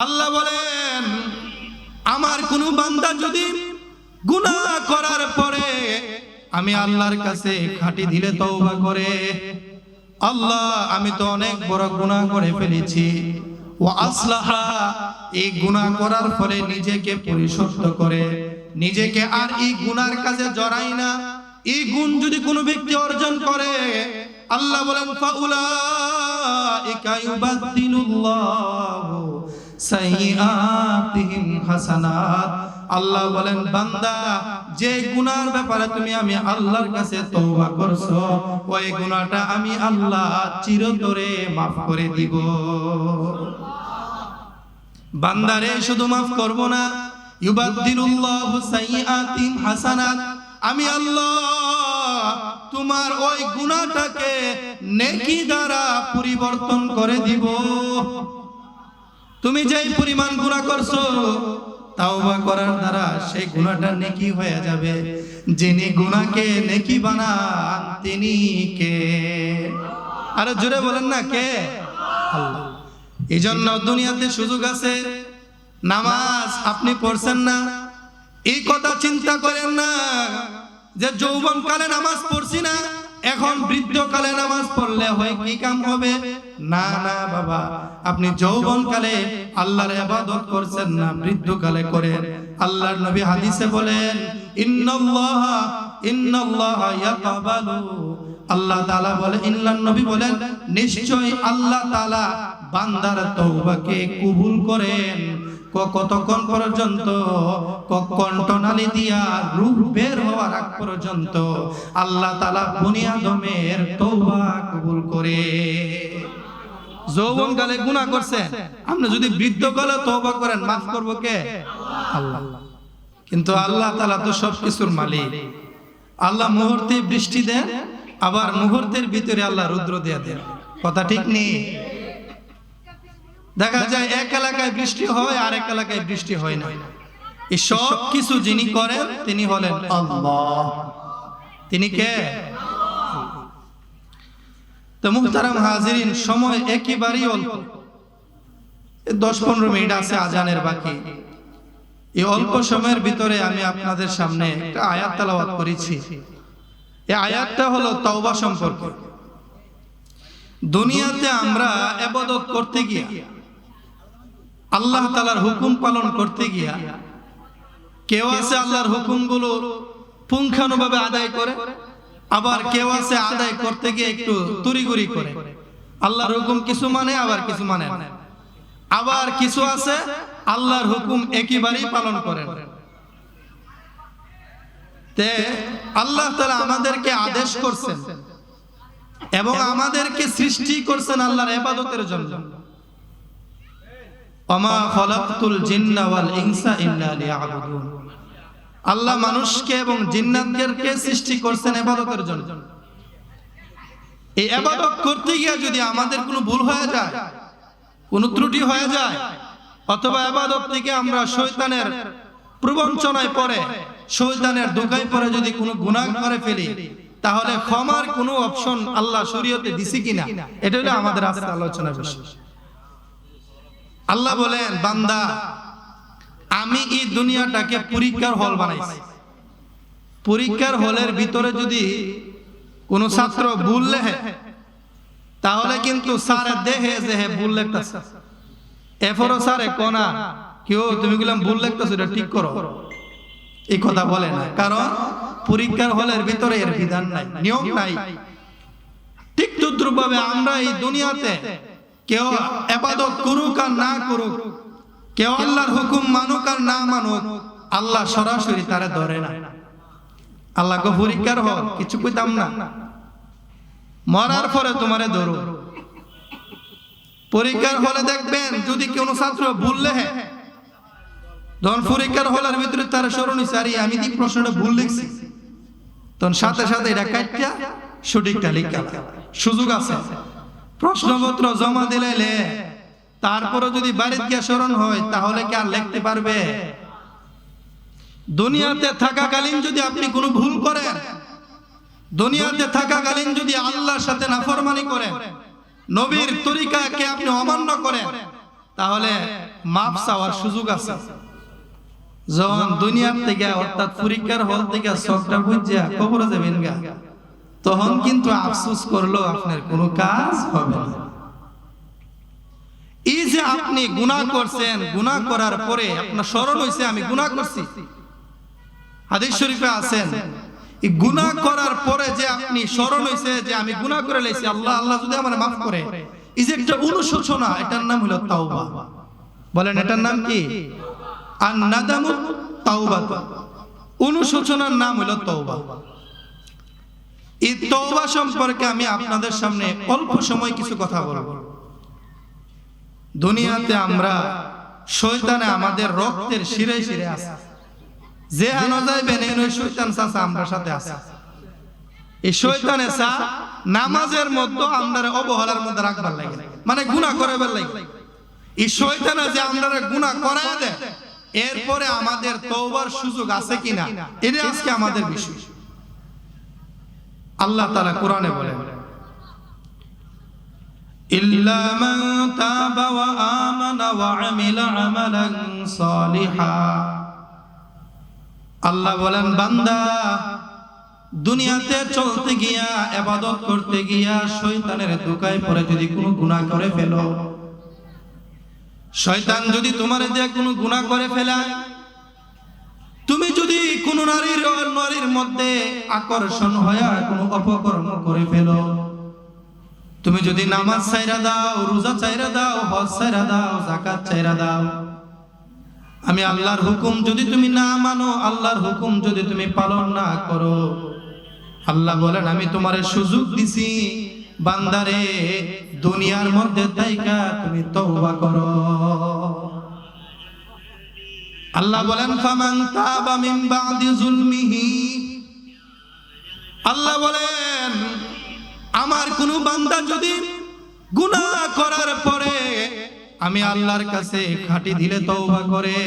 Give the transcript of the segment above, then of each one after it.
আল্লাহ বলেন, আমার কোন বান্দা যদি গুনাহ করার পরে আমি আল্লাহর কাছে খাঁটি দিলে তওবা করে, আল্লাহ, আমি তো অনেক বড় গুনাহ করে ফেলেছি। ও আসলাহা, এই গুনাহ করার ফলে নিজেকে পরিশুদ্ধ করে। নিজেকে আর এই গুনার কাজে জড়াই না। এই গুণ যদি কোনো ব্যক্তি অর্জন করে, আল্লাহ বলেন, ফাউলাইকা ইউবাদদিলুল্লাহু সাইয়্যাতিহিম হাসানাত। আল্লাহ বলেন, বান্দা, যে গুনার ব্যাপারে তুমি আমি আল্লাহর কাছে তওবা করছ, ওই গুনাহটা আমি আল্লাহ চিরতরে maaf করে দিব। বান্দারে শুধু মাফ করব না। ইউবাদদিলুল্লাহু সাইয়্যাতিহিম হাসানাত। আমি আল্লাহ তোমার ওই গুনাহটাকে নেকি দ্বারা পরিবর্তন করে দিব। তুমি যেই পরিমাণ গুনাহ করছ, তাওবা করার দ্বারা সেই গুণাটা নেকি হয়ে যাবে। যিনি গুনাহকে নেকি বানান, তিনি কে? আরও জোরে বলেন না, কে? এই জন্য দুনিয়াতে সুযোগ আছে। নামাজ আপনি পড়ছেন না। এই কথা চিন্তা করেন না যে যৌবন কালে নামাজ পড়ছি না। এখন বৃদ্ধ কালে নামাজ পড়লে হয় কি কাম হবে? না না, বাবা, আপনি যৌবন কালে আল্লাহর ইবাদত করছেন না বৃদ্ধ কালে করেন আল্লাহর নবী হাদিসে বলেন, ইন্নাল্লাহ ইন্নাল্লাহ ইয়াকবালু। আল্লাহ তাআলা বলে, ইল্লান নবী বলেন, নিশ্চয়ই আল্লাহ তাআলা বান্দার তওবাকে কবুল করেন। কতক্ষণ পর্যন্ত? কণ্ঠনালী দিয়া রূহ বের হওয়ার আগ পর্যন্ত আল্লাহ তাআলা বনি আদমের তওবা কবুল করে। যৌবন কালে গুনাহ করছে আপনি যদি বৃদ্ধ কালে তওবা করেন, মাফ করব কে? আল্লাহ। কিন্তু আল্লাহ তালা তো সবকিছুর মালিক। আল্লাহ মুহূর্তে বৃষ্টি দেন, আবার মুহূর্তের ভিতরে আল্লাহ রুদ্র দিয়ে দেন। কথা ঠিক নেই? দেখা যায় এক এলাকায় বৃষ্টি হয় আর এক এলাকায় বৃষ্টি হয় না। এই সব কিছু যিনি করেন, তিনি হলেন আল্লাহ। তিনি কে? তো মুহতারাম হাজিরিন, সময় একেবারেই অল্প। দশ পনেরো মিনিট আছে আজানের বাকি। এই অল্প সময়ের ভিতরে আমি আপনাদের সামনে একটা আয়াত তালাওয়াত করেছি। এই আয়াতটা হলো তওবা সম্পর্কে। দুনিয়াতে আমরা এবাদত করতে গিয়া আল্লাহ তালার হুকুম পালন করতে গিয়া কেউ আছে আল্লাহর হুকুমগুলো পুঙ্খানুভাবে আদায় করে, আবার কেউ আছে আদায় করতে গিয়ে একটু তুরিগুরি করে। আল্লাহর হুকুম কিছু মানে আবার কিছু মানে আবার কিছু আছে, আল্লাহর হুকুম একেবারেই পালন করে আল্লাহ তালা আমাদেরকে আদেশ করছেন এবং আমাদেরকে সৃষ্টি করছেন আল্লাহর ইবাদতের জন্য। আল্লাহ মানুষকে এবং জিন্নাতদেরকে সৃষ্টি করছেন ইবাদতের জন্য। এই ইবাদত করতে গিয়ে যদি আমাদের কোনো ভুল হয়ে যায়, কোনো ত্রুটি হয়ে যায়, অথবা ইবাদত থেকে আমরা শয়তানের প্রবঞ্চনায় পড়ে, শয়তানের দোকায় পড়ে যদি কোনো গুনাহ করে ফেলি, তাহলে ক্ষমার কোনো অপশন আল্লাহ শরীয়তে দিছে কিনা? এটা হলো আমাদের আজকে আলোচনা বিষয়। আল্লাহ বলেন, বান্দা, আমি এই দুনিয়াটাকে পরীক্ষার হল বানাইছি। পরীক্ষার হলের ভিতরে যদি কোন ছাত্র ভুল লেখে, তাহলে কিন্তু স্যার দেখে যে হে ভুল লেখতেছে। এরপরও স্যার কোনা কেউ তুমি গেলাম ভুল লেখতেছো, এটা ঠিক করো। এই কথা বলে না, কারণ পরীক্ষার হলের ভিতরে এর বিধান নাই, নিয়ম নাই। ঠিক তদ্রুপভাবে আমরা এই দুনিয়াতে কেউ এবাদত করুক আর না করুক কেউ আল্লাহর হুকুম মানুক আর না মানুক আল্লাহ সরাসরি তারে ধরে না। আল্লাহকে পরীক্ষার হল কিছু কইতাম না। মরার পরে তোমারে ধরো। পরীক্ষার হলে দেখবেন যদি কোনো ছাত্র ভুললে হ্যাঁ তখন পরীক্ষার হলের ভিতরে তার স্মরণ সারি আমি কি প্রশ্নটা ভুল লিখছি? তখন সাথে সাথে এটা কাটিয়া সঠিকটা লিখা সুযোগ আছে। প্রশ্নপত্র জমা দিলে তারপরে যদি বাড়িতে গিয়ে স্মরণ হয়, তাহলে কি আর লিখতে পারবে? দুনিয়াতে থাকাকালীন যদি আপনি কোনো ভুল করেন, দুনিয়াতে থাকাকালীন যদি আল্লাহর সাথে নাফরমানি করেন, নবীর তরিকাকে আপনি অমান্য করেন, তাহলে মাপ চাওয়ার সুযোগ আছে। যখন দুনিয়ার থেকে, অর্থাৎ পরীক্ষার হল থেকে চোখটা বুঝিয়া কবরে যাবেন গা। তখন কিন্তু আফসোস করল, আপনার কোনো কাজ হবে না। এই যে আপনি গুনাহ করছেন গুনাহ করার পরে আপনার স্মরণ হয়েছে আমি গুনাহ করছি। হাদিস শরীফে আছেন। গুনাহ করার পরে যে আপনি স্মরণ হয়েছে যে আমি গুনাহ করে লাইছি, আল্লাহ আল্লাহ যদি আমার মাফ করে। এই যে একটা অনুশোচনা, এটার নাম হলো তাওবা। বলেন, এটার নাম কি? আর নাদামু তাওবা অনুশোচনার নাম হলো তওবা। এই তওবা সম্পর্কে আমি আপনাদের সামনে অল্প সময় কিছু কথা বলব। দুনিয়াতে আমরা শয়তানে আমাদের রক্তের শিরে শিরে আছে। যে আনো যাইবেন এই শয়তান চাচা আমরা সাথে আছে। এই শয়তানে চা নামাজের মধ্যে আমরা অবহেলার মধ্যে রাখবার লাগে। মানে গুনাহ করাবার লাগে। এই শয়তানে যে আমরা গুনাহ করায় দেয়, এরপরে আমাদের তওবার সুযোগ আছে কিনা, এটা আজকে আমাদের বিষয়। আল্লাহ তাআলা কোরআনে বলেন إلا من تاب وآمن وعمل عملا صالحا আল্লাহ বলেন বান্দা দুনিয়াতে চলতে গিয়া এবাদত করতে গিয়া শয়তানের দোকায় পরে যদি কোনো গুনাহ করে ফেলো শয়তান যদি তোমার দিয়ে কোনো গুনাহ করে ফেলায় তুমি যদি কোনো নারীর নারীর মধ্যে আকর্ষণ হয়া কোনো অপকর্ম করে ফেলো। তুমি যদি নামাজ চাইরা দাও, রোজা চাইরা দাও, হজ চাইরা দাও জাকাত চাইরা দাও, আমি আল্লাহর হুকুম যদি তুমি না মানো, আল্লাহর হুকুম যদি তুমি পালন না করো, আল্লাহ বলেন, আমি তোমার সুযোগ দিছি। বান্দারে, দুনিয়ার মধ্যে তাইকা তুমি তওবা করো। আল্লাহ বলেন, ফামান তাবা মিন বাদি জুলমিহি। আল্লাহ বলেন, আমার কোন বান্দা যদি গুনাহ করার পরে আমি আল্লাহর কাছে খাঁটি দিলে তওবা করে,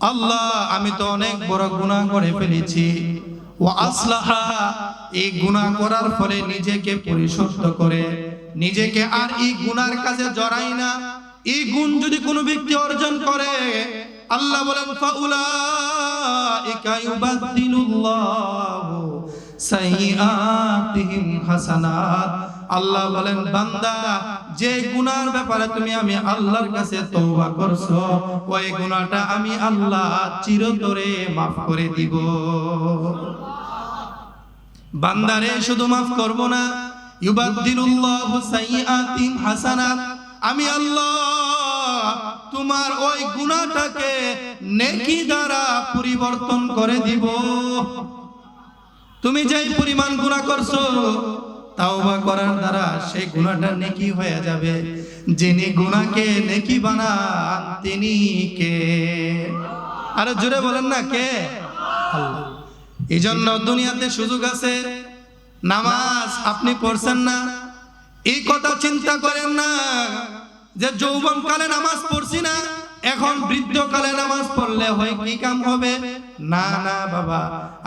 আল্লাহ, আমি তো অনেক বড় গুনাহ করে ফেলেছি। ও আসলাহা, এই গুনাহ করার ফলে নিজেকে পরিশুদ্ধ করে, নিজেকে আর এই গুনার কাজে জড়াই না। এই গুণ যদি কোনো ব্যক্তি অর্জন করে আল্লাহ বলেন, ফাউলাইকা ইউবাদদিলুল্লাহু সাইয়্যাতিহিম হাসানাত। আল্লাহ বলেন, বান্দা, যে গুনার ব্যাপারে তুমি আমি আল্লাহর কাছে তওবা করছ, ওই গুনাহটা আমি আল্লাহ চিরতরে maaf করে দিব। বান্দারে, শুধু মাফ করব না। ইউবাদদিলুল্লাহু সাইয়্যাতিহিম হাসানাত। আমি আল্লাহ তোমার ওই গুনাহটাকে নেকি দ্বারা পরিবর্তন করে দিব। তুমি যেই পরিমাণ গুনাহ করছ, তাওবা করার দ্বারা সেই গুনাহটা নেকি হয়ে যাবে। যিনি গুনাহকে নেকি বানান, তিনি কে? আরও জোরে বলেন না, কে? এই জন্য দুনিয়াতে সুযোগ আছে। নামাজ আপনি পড়ছেন না। এই কথা চিন্তা করেন না। যে যৌবন কালে নামাজ পড়ছি না, এখন বৃদ্ধ কালে নামাজ পড়লে হয় কি কাম হবে? না না, বাবা।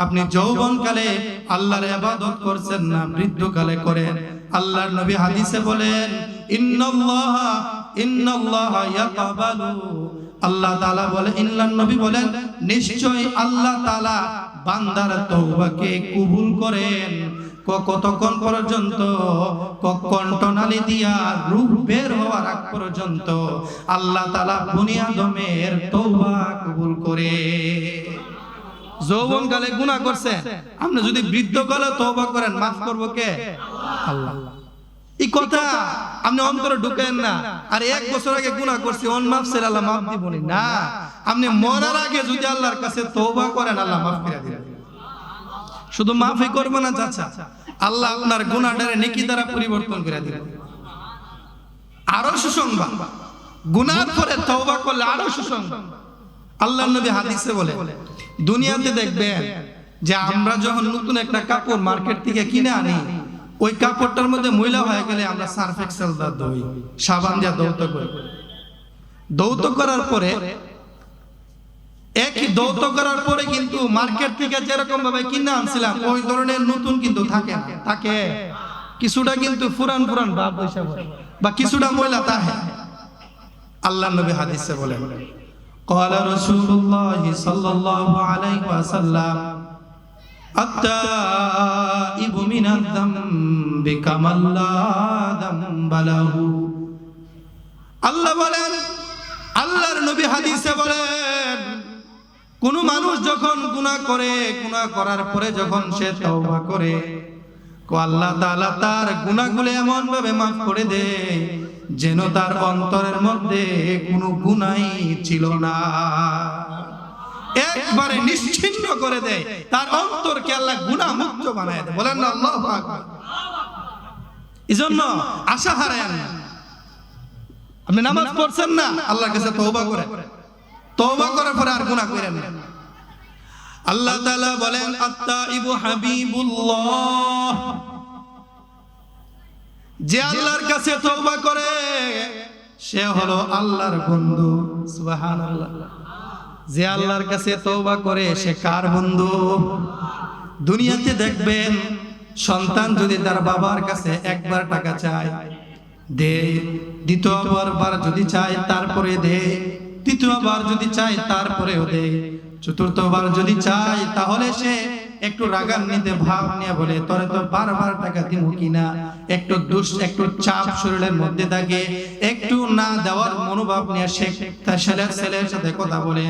আপনি যৌবন কালে আল্লাহর ইবাদত করছেন না বৃদ্ধ কালে করেন। আল্লাহর নবী হাদিসে বলেন, ইন্নাল্লাহ ইন্নাল্লাহ ইয়াকবালু। আল্লাহ তাআলা বলে, ইল্লান নবী বলেন নিশ্চয় আল্লাহ তাআলা বান্দার তওবাকে কবুল করেন। কতক্ষণ পর্যন্ত? কণ্ঠনালী দিয়া রূহ বের হওয়ার আগ পর্যন্ত আল্লাহ তাআলা বনি আদমের তওবা কবুল করে। যৌবন কালে গুনাহ করছে। আপনি যদি বৃদ্ধ কালে তওবা করেন, মাফ করব কে? আল্লাহ। এই কথা আপনি অন্তরে ঢুকেন না। আর এক বছর আগে গুনাহ করছি, অন মাফ ছেড়ে আল্লাহ মাফ দিবনি। না, আপনি মরার আগে যদি আল্লাহর কাছে তওবা করেন, আল্লাহ মাফ করে দিবেন। শুধু মাফই করবে না, চাচা? আল্লাহ আপনার গুনাহটারে নেকি দ্বারা পরিবর্তন করে দিবেন আরও সুসংবাদ। গুনার পরে তওবা করলে আরও সুসংবাদ। আল্লাহ নবী হাদিসে বলে, দুনিয়াতে দেখবেন যে আমরা যখন নতুন একটা কাপড় মার্কেট থেকে কিনে আনি, ওই কাপড়টার মধ্যে ময়লা হয়ে গেলে আমরা সার্ফ এক্সেল দা দই সাবান দিয়া দৌত করি। দৌত করার পরে একই দৌত করার পরে কিন্তু মার্কেট থেকে যেরকম ভাবে কিনে আনছিলাম ওই ধরনের নতুন কিন্তু থাকে না থাকে কিছুটা কিন্তু পুরান পুরান ভাব বৈশা পড়ে। বা কিছুটা ময়লা তাহে আল্লাহ নবী হাদিসে বলেন قال رسول الله صلى الله عليه وسلم التائب من الذنب كمن لا ذنب له আল্লাহ বলেন আল্লাহর নবী হাদিসে বলেন কোন মানুষ যখন গুনাহ করে, গুনাহ করার পরে যখন সে তওবা করে আল্লাহ তাআলা তার গুনাহগুলো এমন ভাবে মাফ করে দেয় যেন তার অন্তরের মধ্যে কোনো গুনাই ছিল না। একবারে নিশ্চিন্ন করে দেয় তার অন্তরকে আল্লাহ গুনাহ মুক্ত বানায় দেয় বলেন না, আল্লাহু আকবার। এজন্য আশা হারায় আপনি নামাজ পড়ছেন না, আল্লাহর কাছে তওবা করে। তওবা করার পরে আর গুনাহ করেন না। আল্লাহ তাআলা বলেন, আত্তাইবু হাবিবুল্লাহ। যে আল্লাহর কাছে তওবা করে, সে হলো আল্লাহর বন্ধু। সুবহানাল্লাহ। যে আল্লাহর কাছে তওবা করে, সে কার বন্ধু? দুনিয়াতে দেখবেন, সন্তান যদি তার বাবার কাছে একবার টাকা চায়, দে, দ্বিতীয়বার যদি চায়, তারপরে দে। তৃতীয়বার যদি চায় তারপরেও দে। চতুর্থবার যদি চায় তাহলে সে একটু রাগান্বিতে ভাব নিয়ে বলে, তোরে তো বারবার টাকা দিব কিনা একটু দুষ, একটু চাপ শরীরের মধ্যে থাকে একটু না দেওয়ার মনোভাব নিয়ে সে তার ছেলের ছেলের সাথে কথা বলে।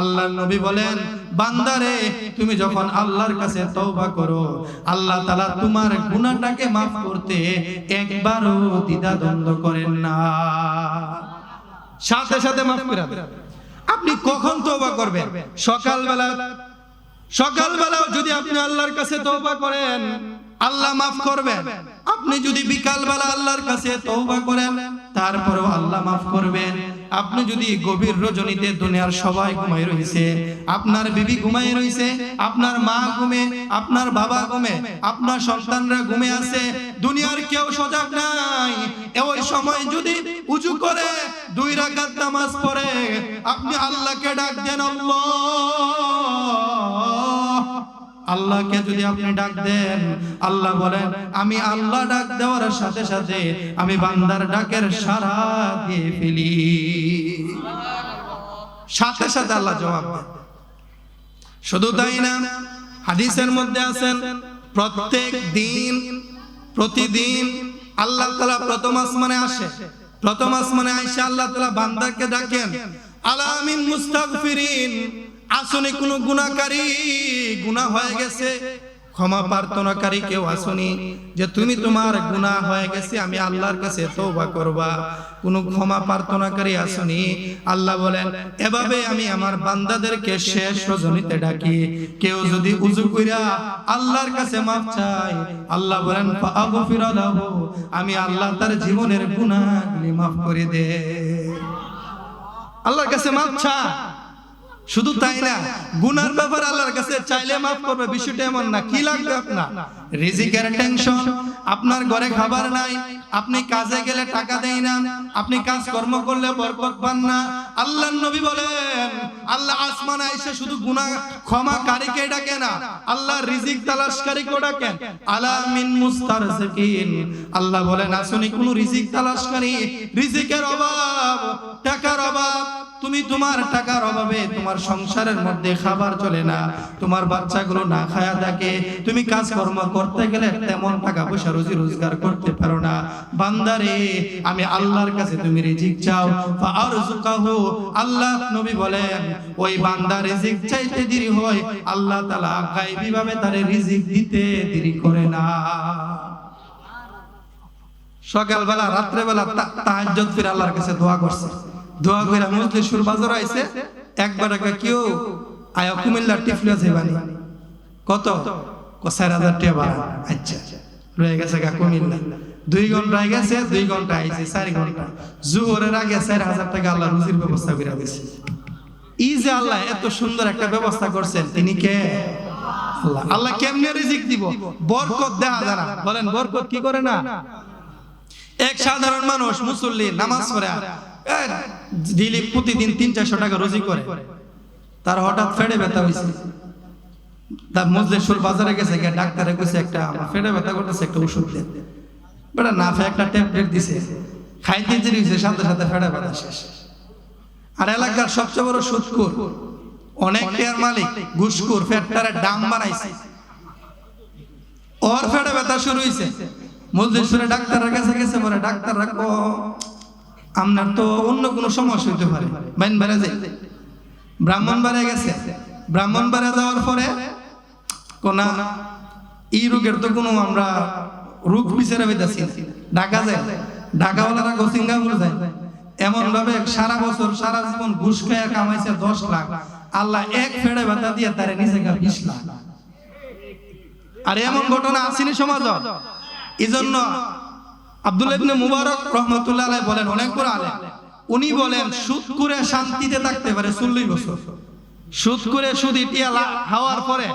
আল্লাহ নবী বলেন, বান্দারে, তুমি যখন আল্লাহর কাছে তওবা করো, আল্লাহ তাআলা তোমার গুনাহটাকে মাফ করতে একবারও দ্বিধা দ্বন্দ্ব করেন না। সাথে সাথে মাফ করে। আপনি কখন তওবা করবেন সকালবেলা সকালবেলাও যদি আপনি আল্লাহর কাছে তওবা করেন আল্লাহ মাফ করবেন। আপনি যদি বিকালবেলা আল্লাহর কাছে তওবা করেন, তারপরেও আল্লাহ মাফ করবেন। আপনি যদি গভীর রজনীতে দুনিয়ার সবাই ঘুমাই রয়েছে আপনার বিবি ঘুমাই রয়েছে আপনার মা ঘুমে, আপনার বাবা ঘুমে, আপনার সন্তানরা ঘুমে আছে, দুনিয়ার কেউ সজাগ নাই। ওই সময় যদি উজু করে, দুই রাকাত নামাজ পড়ে, আপনি আল্লাহকে ডাক দেন আল্লাহ। আল্লাহকে যদি আপনি ডাক দেন, আল্লাহ বলেন, আমি আল্লাহ ডাক দেওয়ার সাথে সাথে আমি বান্দার ডাকের সারা দিয়ে ফেলি। সাথে সাথে আল্লাহ জবাব দেন। শুধু তাই না, হাদিসের মধ্যে আছেন, প্রত্যেক দিন, প্রতিদিন আল্লাহ তাআলা প্রথম আসমানে আসে। প্রথম আসমানে আইসা আল্লাহ তাআলা বান্দাকে ডাকেন, আলামিন মুস্তাগফিরিন। আসনি কোন গুণাকারী গুনাহ হয়ে গেছে। ক্ষমা প্রার্থনাকারী কেউ আসনি যে তুমি তোমার গুনাহ হয়ে গেছে, আমি আল্লাহর কাছে তওবা করবা। কোন ক্ষমা প্রার্থনাকারী আসনি। আল্লাহ বলেন, এভাবে আমি আমার বান্দাদেরকে শেষ রজনীতে ডাকি। কেউ যদি উজু কইরা আল্লাহর কাছে মাফ চাই আল্লাহ বলেন আমি আল্লাহ তার জীবনের গুনাহগুলি মাফ করে দে। আল্লাহর কাছে মাফ চা শুধু তাই না, গুনার ব্যাপার আল্লাহর কাছে চাইলে মাফ করবে, বিষয়টা এমন না। কি লাগবে আপনার? রিজিকের টেনশন আপনার ঘরে খাবার নাই আপনি কাজে গেলে টাকা দেয় না আপনি কাজ কর্ম করলে বরকত পান না। আল্লাহর নবী বলেন আল্লাহ আসমান আইসে শুধু গুনাহ ক্ষমা কারীকে ডাকে না আল্লাহ রিজিক তালাশকারীকে ডাকেন। আলা মিন মুস্তারজিকিন। আল্লাহ বলেন আসুনি কোন রিজিক তালাশকারী রিজিকের অভাব টাকার অভাব। তুমি তোমার টাকার অভাবে তোমার সংসারের মধ্যে খাবার চলে না তোমার বাচ্চাগুলো না খায়া থাকে তুমি কাজ কাজকর্ম করতে গেলে তেমন টাকা পয়সা রুজি রোজগার করতে পারো না। বান্দারে, আমি আল্লাহর কাছে তুমি রিজিক চাও। ফারজুকাহু আল্লাহ নবী বলেন, ওই বান্দা রিজিক চাইতে দেরি হয়, আল্লাহ তাআলা গায়বী ভাবে তারে রিজিক দিতে দেরি করে না। সকালবেলা, রাত্রেবেলা তাহাজ্জুদ ফিরে আল্লাহর কাছে দোয়া করছে। দোয়া করে মজলিসুর বাজার আইছে, একবার একটা কেউ, আয়া কুমিল্লা টিফলি আছে বানি কত? চার হাজার টাকা ভাড়া আচ্ছা রয়ে গেছে গা কুমিল্লা। দুই ঘণ্টা গেছে, দুই ঘণ্টা আইছে চার ঘণ্টা। জোহরের আগে চার হাজার টাকা আল্লাহ রুজির ব্যবস্থা করে দিয়েছে ই যে আল্লাহ এত সুন্দর একটা ব্যবস্থা করছেন, তিনি কে? আল্লাহ। আল্লাহ কেমনে রিজিক দিব? বরকত দেখা যায় না বলেন, বরকত কি করে না? এক সাধারণ মানুষ মুসল্লি, নামাজ পড়ে। দিলি প্রতিদিন তিন চারশো টাকা রোজি করে। তার হঠাৎ ফেড়ে ব্যথা হয়েছে তার মজলেশ্বর বাজারে গেছে, গিয়ে ডাক্তারে কইছে একটা, আমার ব্যথা করতেছে, একটা ওষুধ দেন। বেটা একটা ট্যাবলেট দিছে, খাইতে সাথে সাথে ফেড়ে ব্যথা শেষ। আর এলাকার সবচেয়ে বড় সুৎকুর অনেক টেয়ার মালিক ডাম বানাইছে। ওর ফেটে ব্যথা শুরু হয়েছে মজলিসরে ডাক্তারের কাছে গেছে, বলে, ডাক্তার, রাখব। আপনার তো অন্য কোনো সমস্যা হইতে পারে। বাইন বেড়ে যায় ব্রাহ্মণ বাড়ে গেছে। ব্রাহ্মণ বাড়ে যাওয়ার পরে কোন, এই রোগের তো কোনো আমরা রোগ বিচারে পেতেছি ঢাকা যায়, ঢাকাওয়ালারা যায়। এমন ভাবে সারা বছর, সারা জীবন ঘুষ কামাইছে দশ লাখ। আল্লাহ এক ফেড়ে ব্যথা দিয়ে গা বিশ লাখ। আর এমন ঘটনা আসেনি সমাজ এই জন্য আব্দুল ইবনে মুবারক রহমতুল্লাহ আলাই বলেন, অনেক বড় আলেম উনি বলেন, সুদ করে শান্তিতে থাকতে পারে চল্লিশ বছর। সুদ করে সুদ ইটিয়া হওয়ার পরে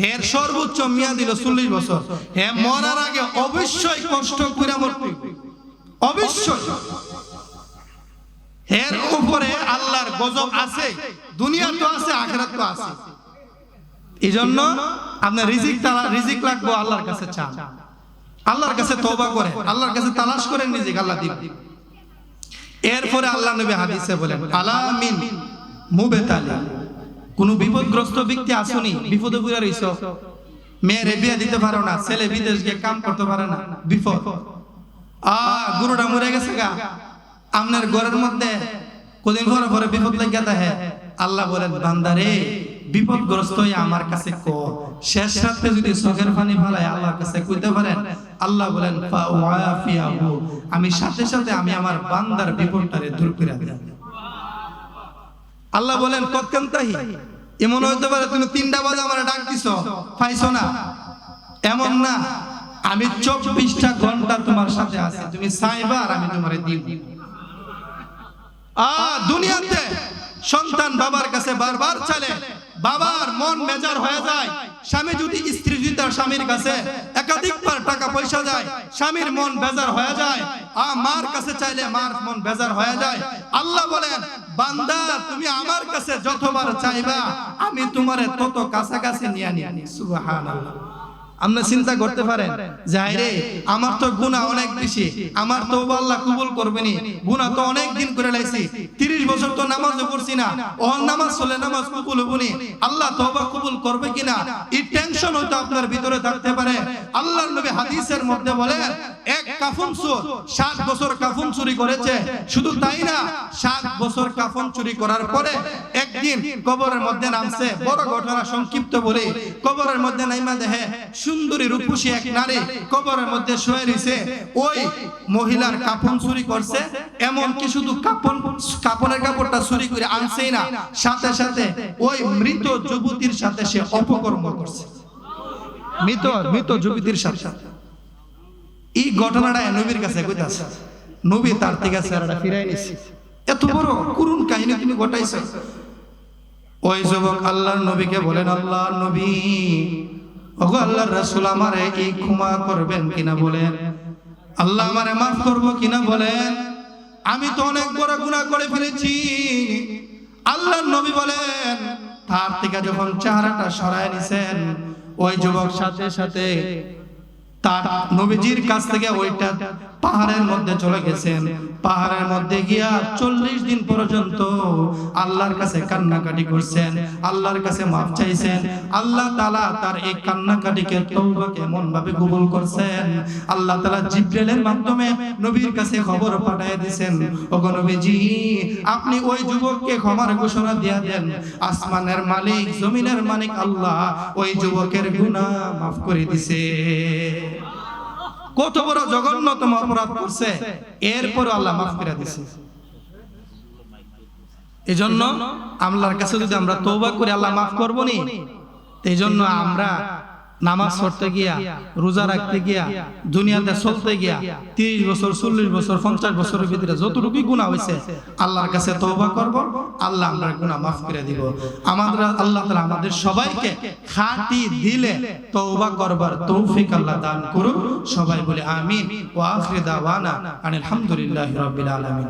হের সর্বোচ্চ মেয়াদ দিল চল্লিশ বছর। হে মরার আগে অবশ্যই কষ্ট করে মরতে অবশ্যই। হের উপরে আল্লাহর গজব আছে, দুনিয়া তো আছে, আখেরাত তো আছে। এই জন্য আপনার রিজিক তালা রিজিক লাগবো আল্লাহর কাছে চান। আল্লাহর কাছে তওবা করে আল্লাহর কাছে তালাশ করেন, রিজিক আল্লাহ দিবে এরপরে আল্লাহ নবী হাদিসে বলেন, আলামিন মুবেতালি। কোন বিপদগ্রস্ত ব্যক্তি আসুনি, বিপদে পড়ে রইছ। মেয়েরে বিয়ে দিতে পারো না, ছেলে বিদেশ গিয়ে কাম করতে পারে না, বিপদ। আ, গুরুটা মরে গেছে গা। আপনার ঘরের মধ্যে কদিন পরে পরে বিপদ লাগিয়া দেয় আল্লাহ বলেন, বান্দারে, বিপদগ্রস্ত আমার কাছে ক। শেষ রাতে যদি চোখের পানি ফালায় আল্লাহর কাছে কইতে পারেন, আল্লাহ বলেন আমি সাথে সাথে আমি আমার বান্দার বিপদটারে দূর করে দেব আল্লাহ বলেন, কতকান্তাহি? এমন হতে পারে তুমি তিনটা বাজে আমার ডাক দিছ। পাইছো না? এমন না। আমি চব্বিশটা ঘণ্টা তোমার সাথে আছি। তুমি চাইবা আর আমি তোমার দিব। আ, দুনিয়াতে সন্তান বাবার কাছে বারবার চলে। বাবার মন মেজার হয়ে যায়। স্বামী যদি স্ত্রী যদি তার স্বামীর কাছে একাধিকবার টাকা পয়সা যায় স্বামীর মন বেজার হয়ে যায়। আর মার কাছে চাইলে মার মন বেজার হয়ে যায়। আল্লাহ বলেন, বান্দা, তুমি আমার কাছে যতবার চাইবা, আমি তোমারে তত কাছাকাছি নিয়ে নিয়ে সুবহানাল্লাহ। আপনি চিন্তা করতে পারেন যাই রে আমার তো গুণা অনেক বেশি আমার তো আল্লাহ কবুল করবেনি গুণা তো অনেক দিন করে লাইছি। তিরিশ বছর তো নামাজ পড়ছি না। ও নামাজ চলে নামাজ কবুল হবনি আল্লাহ তওবা কবুল করবে কিনা? এই টেনশন হয়তো আপনার ভিতরে থাকতে পারে। আল্লাহর নবী হাদিসের মধ্যে বলেন এক কাফন চোর সাত বছর কাফন চুরি করেছে। শুধু তাই না সাত বছর কাফন চুরি করার পরে একদিন কবরের মধ্যে নামছে। বড় ঘটনা সংক্ষিপ্ত বলে। কবরের মধ্যে নাইমা দেখে সুন্দরী রূপসী এক নারী কবরের মধ্যে শুয়ে রয়েছে ওই মহিলার কাপন চুরি করছে। এমন কি শুধু কাপন কাপনের কাপড়টা চুরি করে আনছেই না। সাথে সাথে ওই মৃত যুবতীর সাথে সে অপকর্ম করছে। মৃত মৃত যুবতীর সাথে। সাথে এই ঘটনাটা নবীর কাছে কইতাছে। নবী তার থেকে চেহারাটা ফিরাই নিছে। এত বড় করুণ কাহিনী তুমি ঘটাইছো। ওই যুবক আল্লাহর নবীকে বলেন, আল্লাহর নবী ওগো আল্লাহর রাসূল আমারে এই ক্ষমা করবেন কিনা বলেন? আল্লাহ আমারে মাফ করব কিনা বলেন? আমি তো অনেক বড় গুনাহ করে ফেলেছি। আল্লাহর নবী বলেন, তার থেকে যখন চেহারাটা সরায় নিছেন, ওই যুবক সাথে সাথে তার নবীজির কাছ থেকে ওইটা পাহাড়ের মধ্যে চলে গেছেন। পাহাড়ের মধ্যে গিয়া চল্লিশ দিন পর্যন্ত আল্লাহর কাছে কান্নাকাটি করছেন, আল্লাহর কাছে মাফ চাইছেন, আল্লাহ তালা তার এই কান্নাকাটিকে তৌবাকে এমন ভাবে কবুল করছেন। আল্লাহ তালা জিব্রাইলের মাধ্যমে নবীর কাছে খবর পাঠিয়ে দিয়েছেন, ওগো নবীজি, আপনি ওই যুবককে ক্ষমার ঘোষণা দিয়া দেন। আসমানের মালিক, জমিনের মালিক আল্লাহ ওই যুবকের গুনাহ মাফ করে দিছে। কত বড় জঘন্যতম অপরাধ করছে? এরপর আল্লাহ মাফ করে দিছে। এই জন্য আল্লাহর কাছে যদি আমরা তৌবা করে আল্লাহ মাফ করব নি এই জন্য আমরা নামাজ পড়তে গিয়া, রোজা রাখতে গিয়া, দুনিয়াতে চলতে গিয়া, তিরিশ বছর, চল্লিশ বছর, পঞ্চাশ বছরের ভিতরে যতটুকু গুণা হয়েছে আল্লাহর কাছে তৌবা করব, আল্লাহ আমরা গুণা মাফ করে দিব। আমাদের, আল্লাহ তালা আমাদের সবাইকে খাঁটি দিলে তৌবা করবার তৌফিক আল্লাহ দান করুন সবাই বলে আমিন। ওয়া আখির দাওয়ানা আনিল হামদুলিল্লাহি রাব্বিল আলামিন।